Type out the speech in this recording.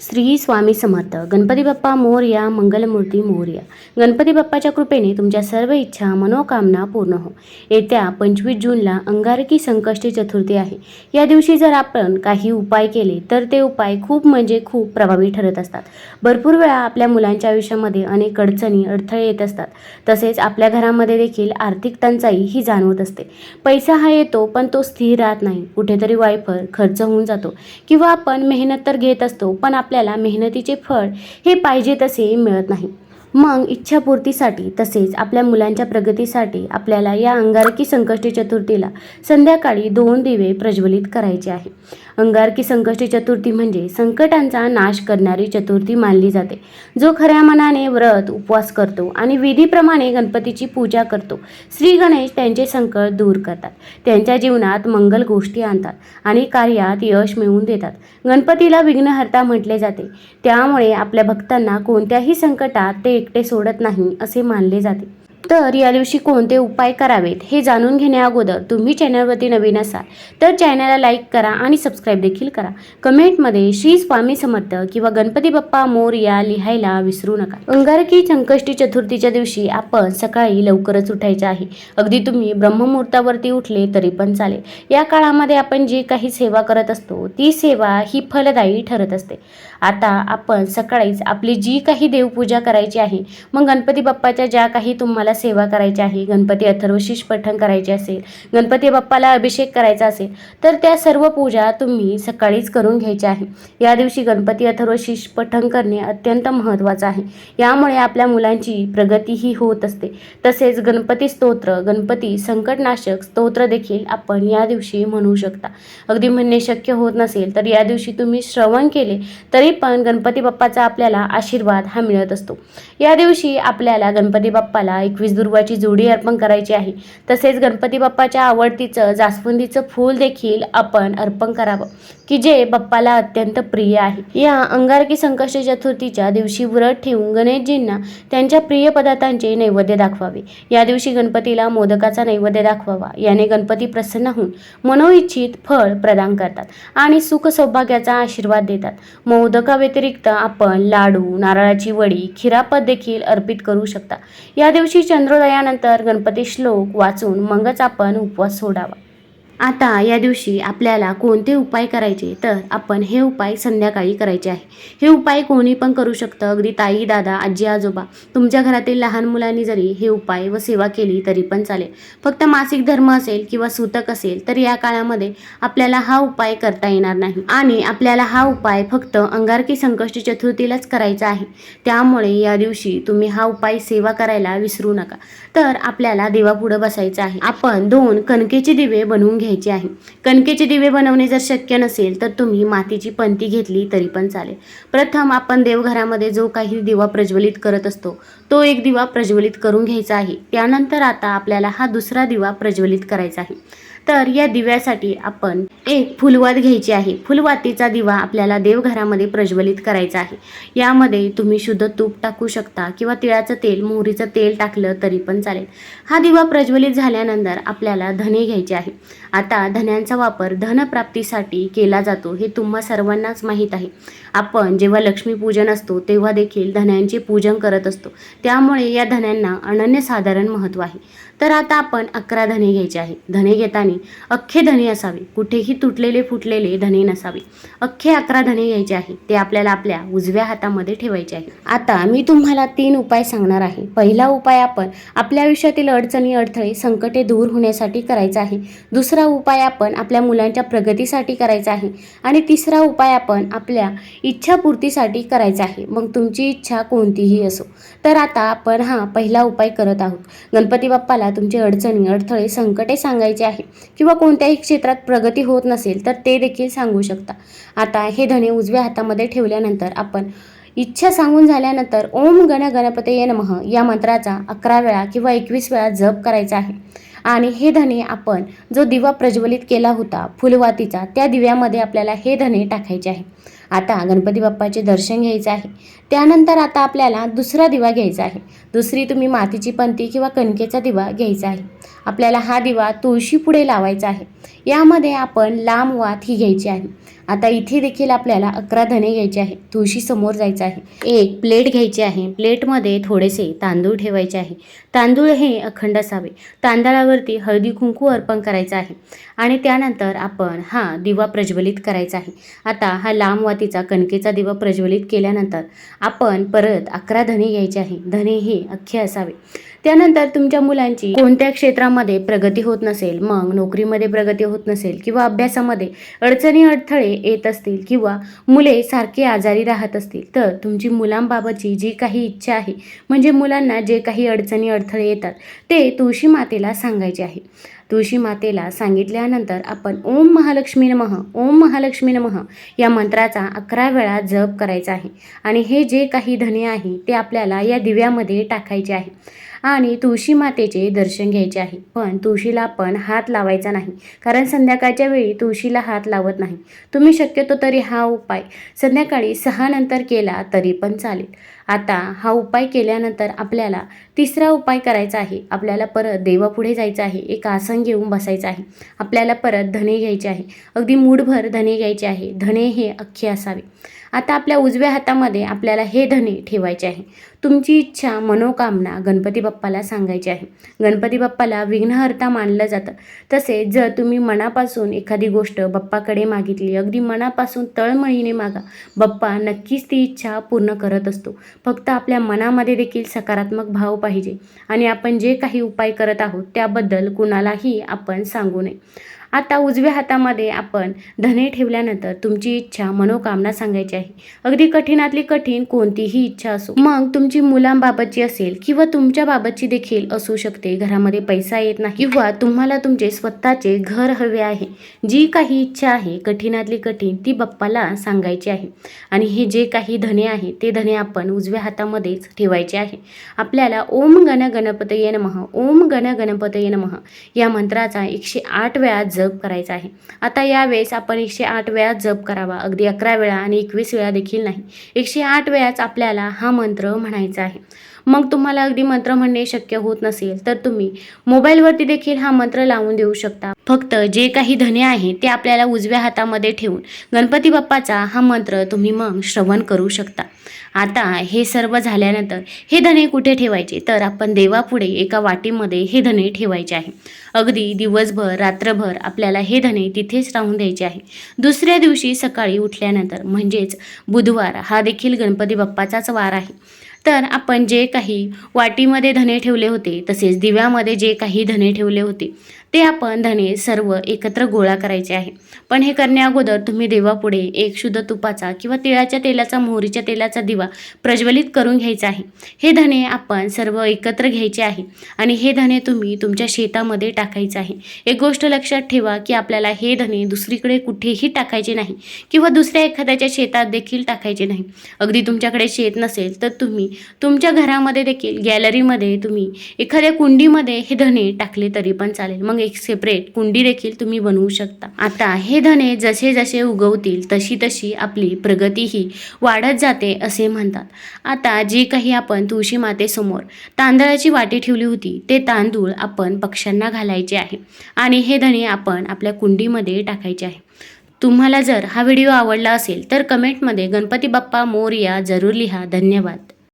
श्री स्वामी समर्थ. गणपती बाप्पा मोर्या मंगलमूर्ती मोर्या. गणपती बाप्पाच्या कृपेने तुमच्या सर्व इच्छा मनोकामना पूर्ण हो. येत्या पंचवीस जूनला अंगारकी संकष्टी चतुर्थी आहे. या दिवशी जर आपण काही उपाय केले तर ते उपाय खूप म्हणजे खूप प्रभावी ठरत असतात. भरपूर वेळा आपल्या मुलांच्या आयुष्यामध्ये अनेक अडचणी अडथळे येत असतात. तसेच आपल्या घरामध्ये देखील आर्थिक टंचाई ही जाणवत असते. पैसा हा येतो पण तो स्थिर राहत नाही. कुठेतरी वायफळ खर्च होऊन जातो. किंवा आपण मेहनत तर घेत असतो पण आपल्याला मेहनतीचे फळ हे पाहिजे तसे मिळत नाही. मग इच्छापूर्तीसाठी तसेच आपल्या मुलांच्या प्रगतीसाठी आपल्याला या अंगारकी संकष्टी चतुर्थीला संध्याकाळी दोन दिवे प्रज्वलित करायचे आहे. अंगारकी संकष्टी चतुर्थी म्हणजे संकटांचा नाश करणारी चतुर्थी मानली जाते. जो खऱ्या मनाने व्रत उपवास करतो आणि विधीप्रमाणे गणपतीची पूजा करतो श्री गणेश त्यांचे संकट दूर करतात. त्यांच्या जीवनात मंगल गोष्टी आणतात आणि कार्यात यश मिळवून देतात. गणपतीला विघ्नहर्ता म्हटले जाते. त्यामुळे आपल्या भक्तांना कोणत्याही संकटात ते एकटे सोडत नाही असे मानले जाते. तर या दिवशी कोणते उपाय करावेत हे जाणून घेण्याअगोदर तुम्ही चॅनलवरती नवीन असाल तर चॅनलला लाईक करा आणि सबस्क्राईब देखील करा. कमेंटमध्ये श्री स्वामी समर्थ किंवा गणपती बाप्पा मोर या लिहायला विसरू नका. अंगारकी संकष्टी चतुर्थीच्या दिवशी आपण सकाळी लवकरच उठायचे आहे. अगदी तुम्ही ब्रह्ममुहूर्तावरती उठले तरी पण चालेल. या काळामध्ये आपण जी काही सेवा करत असतो ती सेवा ही फलदायी ठरत असते. आता आपण सकाळीच आपली जी काही देवपूजा करायची आहे मग गणपती बाप्पाच्या ज्या काही तुम्हाला सेवा करायची आहे गणपती अथर्वशीष पठण करायचे असेल गणपती बाप्पाला अभिषेक करायचा असेल तर त्या सर्व पूजा तुम्ही सकाळीच करून घ्यायच्या आहे. या दिवशी गणपती अथर्वशीष पठण करणे अत्यंत महत्त्वाचं आहे. यामुळे आपल्या मुलांची प्रगतीही होत असते. तसेच गणपती स्तोत्र गणपती संकटनाशक स्तोत्र देखील आपण या दिवशी म्हणू शकता. अगदी म्हणणे शक्य होत नसेल तर या दिवशी तुम्ही श्रवण केले तरी पण गणपती बाप्पाचा आपल्याला आशीर्वाद हा मिळत असतो. या दिवशी आपल्याला गणपती बाप्पाला एकवीस दुर्वाची जोडी अर्पण करायची आहे. तसेच गणपती बाप्पाच्या आवडतीचं जास्वंदीचं फूल देखील आपण अर्पण करावं. की जे बाप्पाला अत्यंत प्रिय आहे. या अंगारकी संकष्ट चतुर्थीच्या दिवशी व्रत ठेवून गणेशजींना त्यांच्या प्रिय पदार्थांचे नैवेद्य दाखवावे. या दिवशी गणपतीला मोदकाचा नैवेद्य दाखवावा. याने गणपती प्रसन्न होऊन मनोइच्छित फळ प्रदान करतात आणि सुख सौभाग्याचा आशीर्वाद देतात. मोदकाव्यतिरिक्त आपण लाडू नारळाची वडी खिरापत देखील अर्पित करू शकता. या दिवशी चंद्रोदयानंतर गणपती श्लोक वाचून मगच आपण उपवास सोडावा. आता या दिवशी आपल्याला कोणते उपाय करायचे? तर आपण हे उपाय संध्याकाळी करायचे आहे. हे उपाय कोणी पण करू शकतं. अगदी ताई दादा आजी आजोबा तुमच्या घरातील लहान मुलांनी जरी हे उपाय व सेवा केली तरी पण चालेल. फक्त मासिक धर्म असेल किंवा सूतक असेल तर या काळामध्ये आपल्याला हा उपाय करता येणार नाही. आणि आपल्याला हा उपाय फक्त अंगारकी संकष्टी चतुर्थीलाच करायचा आहे. त्यामुळे या दिवशी तुम्ही हा उपाय सेवा करायला विसरू नका. तर आपल्याला देवापुढं बसायचं आहे. आपण दोन कणकेचे दिवे बनवून घ्यायची आहे. कणकेचे दिवे बनवणे जर शक्य नसेल तर तुम्ही मातीची पंती घेतली तरी पण चालेल. प्रथम आपण देवघरामध्ये जो काही दिवा प्रज्वलित करत असतो तो एक दिवा प्रज्वलित करून घ्यायचा आहे. त्यानंतर आता आपल्याला हा दुसरा दिवा प्रज्वलित करायचा आहे. तर या दिव्यासाठी आपण एक फुलवात घ्यायची आहे. फुलवातीचा दिवा आपल्याला देवघरामध्ये प्रज्वलित करायचा आहे. यामध्ये तुम्ही शुद्ध तूप टाकू शकता किंवा तिळाचं तेल मोहरीचं तेल टाकलं तरी पण चालेल. हा दिवा प्रज्वलित झाल्यानंतर आपल्याला धने घ्यायचे आहे. आता धन्यांचा वापर धनप्राप्तीसाठी केला जातो हे तुम्हा सर्वांनाच माहीत आहे. आपण जेव्हा लक्ष्मीपूजन असतो तेव्हा देखील धन्यांचे पूजन करत असतो. त्यामुळे या धन्यांना अनन्यसाधारण महत्त्व आहे. तर आता आपण अकरा धने घ्यायचे आहे. धने घेताना अख्खे धने असावे. कुठेही तुटलेले फुटलेले धने नसावे. अख्खे अकरा धने घ्यायचे आहे. ते आपल्याला आपल्या उजव्या हातामध्ये ठेवायचे आहे. आता मी तुम्हाला तीन उपाय सांगणार आहे. पहिला उपाय आपण आपल्या आयुष्यातील अडचणी अडथळे संकटे दूर होण्यासाठी करायचा आहे. दुसरा उपाय आपण आपल्या मुलांच्या प्रगतीसाठी करायचा आहे. आणि तिसरा उपाय आपण आपल्या इच्छापूर्तीसाठी करायचा आहे. मग तुमची इच्छा कोणतीही असो. तर आता आपण हा पहिला उपाय करत आहोत. गणपती बाप्पाला तुमची अडचणी अडथळे संकटे सांगायचे आहे. किंवा कोणत्याही क्षेत्रात प्रगती होत नसेल तर ते देखील सांगू शकता. आता हे धने उजव्या हातामध्ये ठेवल्यानंतर आपण इच्छा सांगून झाल्यानंतर ओम गण गणपतये नमः या मंत्राचा अकरा वेळा किंवा एकवीस वेळा जप करायचा आहे. आणि हे धने आपण जो दिवा प्रज्वलित केला होता फुलवातीचा त्या दिव्यामध्ये आपल्याला हे धने टाकायचे आहे. आता गणपती बाप्पाचे दर्शन घ्यायचे आहे. त्यानंतर आता आपल्याला दुसरा दिवा घ्यायचा आहे. दुसरी तुम्ही मातीची पंती किंवा कणकेचा दिवा घ्यायचा आहे. आपल्याला हा दिवा तुळशी पुढे लावायचा आहे. यामध्ये आपण लांब वात ही घ्यायची आहे. आता इथे देखील आपल्याला अकरा धने घ्यायचे आहे. तुळशी समोर जायचं आहे. एक प्लेट घ्यायची आहे. प्लेटमध्ये थोडेसे तांदूळ ठेवायचे आहे. तांदूळ हे अखंड असावे. तांदळावरती हळदी कुंकू अर्पण करायचं आहे. आणि त्यानंतर आपण हा दिवा प्रज्वलित करायचा आहे. आता हा लांब वातीचा कणकेचा दिवा प्रज्वलित केल्यानंतर आपण परत अकरा धने घ्यायचे आहे. धने हे अख्खे असावे. त्यानंतर तुमच्या मुलांची कोणत्या क्षेत्रामध्ये प्रगती होत नसेल मग नोकरीमध्ये प्रगती होत नसेल किंवा अभ्यासामध्ये अडचणी अडथळे येत असतील किंवा मुले सारखे आजारी राहत असतील तर तुमची मुलांबाबतची जी काही इच्छा आहे म्हणजे मुलांना जे काही अडचणी अडथळे येतात ते तुळशी मातेला सांगायचे आहे. तुळशी मातेला सांगितल्यानंतर आपण ओम महालक्ष्मी नमः ओम महालक्ष्मी नमः या मंत्राचा अकरा वेळा जप करायचा आहे. आणि हे जे काही धने आहे ते आपल्याला या दिव्यामध्ये टाकायचे आहे. आणि तुळशी मातेचे दर्शन घ्यायचे आहे. पण तुळशीला आपण हात लावायचा नाही. कारण संध्याकाळच्या वेळी तुळशीला हात लावत नाही. तुम्ही शक्यतो तरी हा उपाय संध्याकाळी सहा नंतर केला तरी पण चालेल. आता हा उपाय केल्यानंतर आपल्याला तिसरा उपाय करायचा आहे. आपल्याला परत देवापुढे जायचं आहे. एक आसन घेऊन बसायचं आहे. आपल्याला परत धने घ्यायचे आहे. अगदी मूठभर धने घ्यायचे आहे. धने हे अख्खे असावे. आता आपल्या उजव्या हातामध्ये आपल्याला हे धने ठेवायचे आहे. तुमची इच्छा मनोकामना गणपती बाप्पाला सांगायची आहे. गणपती बाप्पाला विघ्नहर्ता मानलं जातं. तसेच जर तुम्ही मनापासून एखादी गोष्ट बाप्पाकडे मागितली अगदी मनापासून तळमळीने मागा बाप्पा नक्कीच ती इच्छा पूर्ण करत असतो. फक्त आपल्या मनामध्ये देखील सकारात्मक भाव पाहिजे आणि आपण जे काही उपाय करत आहोत त्याबद्दल कुणालाही आपण सांगू नये. आता उजव्या हातामध्ये आपण धने ठेवल्यानंतर तुमची इच्छा मनोकामना सांगायची आहे. अगदी कठीणातली कठीण कोणतीही इच्छा असो मग तुमची मुलांबाबतची असेल किंवा तुमच्या बाबतची देखील असू शकते. घरामध्ये पैसा येत नाही किंवा तुम्हाला तुमचे स्वतःचे घर हवे आहे. जी काही इच्छा आहे कठीणातली कठीण ती बाप्पाला सांगायची आहे. आणि हे जे काही धने आहे ते धने आपण उजव्या हातामध्येच ठेवायचे आहे. आपल्याला ओम गण गणपतये नमः ओम गण गणपतये नमः या मंत्राचा एकशे आठ वेळा जप करायचा आहे. आता यावेळेस आपण एकशे आठ वेळा जप करावा. अगदी अकरा वेळा आणि एकवीस वेळा देखील नाही. एकशे आठ वेळाच आपल्याला हा मंत्र म्हणा म्हणायचा आहे. मग तुम्हाला अगदी मंत्र म्हणणे शक्य होत नसेल तर तुम्ही मोबाईलवरती देखील हा मंत्र लावून देऊ शकता. फक्त जे काही धने आहे ते आपल्याला उजव्या हातामध्ये ठेवून गणपती बाप्पाचा हा मंत्र तुम्ही मग श्रवण करू शकता. आता हे सर्व झाल्यानंतर हे धने कुठे ठेवायचे? तर आपण देवापुढे एका वाटीमध्ये हे धने ठेवायचे आहे. अगदी दिवसभर रात्रभर आपल्याला हे धने तिथेच राहून द्यायचे आहे. दुसऱ्या दिवशी सकाळी उठल्यानंतर म्हणजेच बुधवार हा देखील गणपती बाप्पाचाच वार आहे. तर आपण जे काही वाटीमध्ये धने ठेवले होते तसेच दिव्यामध्ये जे काही धने ठेवले होते ते आपण धने सर्व एकत्र गोळा करायचे आहे. पण हे करण्याअगोदर तुम्ही देवापुढे एक शुद्ध तुपाचा किंवा तिळाच्या तेलाचा मोहरीच्या तेलाचा दिवा प्रज्वलित करून घ्यायचा आहे. हे धने आपण सर्व एकत्र घ्यायचे आहे आणि हे धने तुम्ही तुमच्या शेतामध्ये टाकायचं आहे. एक गोष्ट लक्षात ठेवा की आपल्याला हे धने दुसरीकडे कुठेही टाकायचे नाही किंवा दुसऱ्या एखाद्याच्या शेतात देखील टाकायचे नाही. अगदी तुमच्याकडे शेत नसेल तर तुम्ही तुमच्या घरामध्ये देखील गॅलरीमध्ये तुम्ही एखाद्या कुंडीमध्ये हे धने टाकले तरी पण चालेल. मग एक सेपरेट कुंडी देखील तुम्ही बनवू शकता. आता हे धने जसे जसे उगवतील तशी तशी आपली प्रगतीही वाढत जाते असे म्हणतात. आता जे काही आपण तुळशी मातेसमोर तांदळाची वाटी ठेवली होती ते तांदूळ आपण पक्ष्यांना घालायचे आहे आणि हे धने आपण आपल्या कुंडीमध्ये टाकायचे आहे. तुम्हाला जर हा व्हिडिओ आवडला असेल तर कमेंटमध्ये गणपती बाप्पा मोरया जरूर लिहा. धन्यवाद.